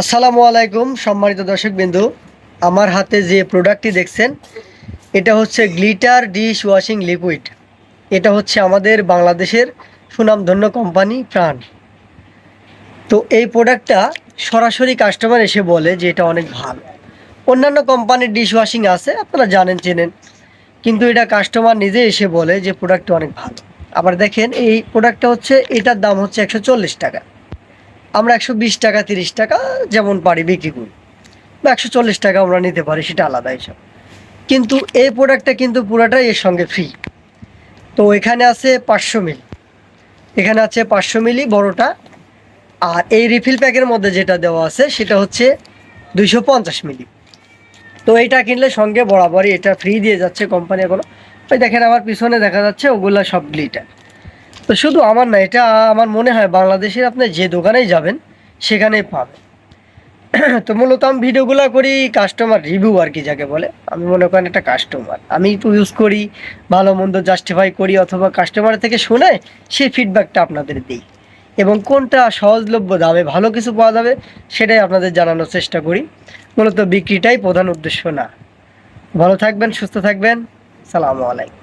আসসালামু আলাইকুম, সম্মানিত দর্শক বিন্দু আমার হাতে যে প্রোডাক্টটি দেখছেন, এটা হচ্ছে গ্লিটার ডিশ ওয়াশিং লিকুইড। এটা হচ্ছে আমাদের বাংলাদেশের সুনামধন্য কোম্পানি প্রাণ। তো এই প্রোডাক্টটা সরাসরি কাস্টমার এসে বলে যে এটা অনেক ভালো। অন্যান্য কোম্পানির ডিশ ওয়াশিং আছে, আপনারা জানেন, চেনেন। কিন্তু এটা কাস্টমার নিজে এসে বলে যে প্রোডাক্টটা অনেক ভালো। আবার দেখেন, এই প্রোডাক্টটা হচ্ছে, এটার দাম হচ্ছে একশো চল্লিশ টাকা। আমরা একশো বিশ টাকা, তিরিশ টাকা যেমন পারি বিক্রি করি। বা একশো চল্লিশ টাকা আমরা নিতে পারি, সেটা আলাদা হিসাব। কিন্তু এই প্রোডাক্টটা কিন্তু পুরোটাই এর সঙ্গে ফ্রি তো এখানে আছে পাঁচশো মিলি। এখানে আছে পাঁচশো মিলি বড়টা। আর এই রিফিল প্যাকের মধ্যে যেটা দেওয়া আছে, সেটা হচ্ছে দুইশো পঞ্চাশ মিলি। তো এইটা কিনলে সঙ্গে বরাবরই এটা ফ্রি দিয়ে যাচ্ছে কোম্পানি এগুলো ওই দেখেন আমার পিছনে দেখা যাচ্ছে, ওগুলা সব গ্লিটার তো শুধু আমার না, এটা আমার মনে হয় বাংলাদেশের আপনি যে দোকানেই যাবেন, সেখানেই পাবেন। তো মূলত আমি ভিডিওগুলো করি কাস্টমার রিভিউ আর কি যাকে বলে। আমি মনে করেন একটা কাস্টমার আমি একটু ইউজ করি, ভালো মন্দ জাস্টিফাই করি অথবা কাস্টমারের থেকে শুনে সেই ফিডব্যাকটা আপনাদের দিই। এবং কোনটা সহজলভ্য দামে ভালো কিছু পাওয়া যাবে, সেটাই আপনাদের জানানোর চেষ্টা করি। মূলত বিক্রিটাই প্রধান উদ্দেশ্য না। ভালো থাকবেন, সুস্থ থাকবেন। সালামু আলাইকুম।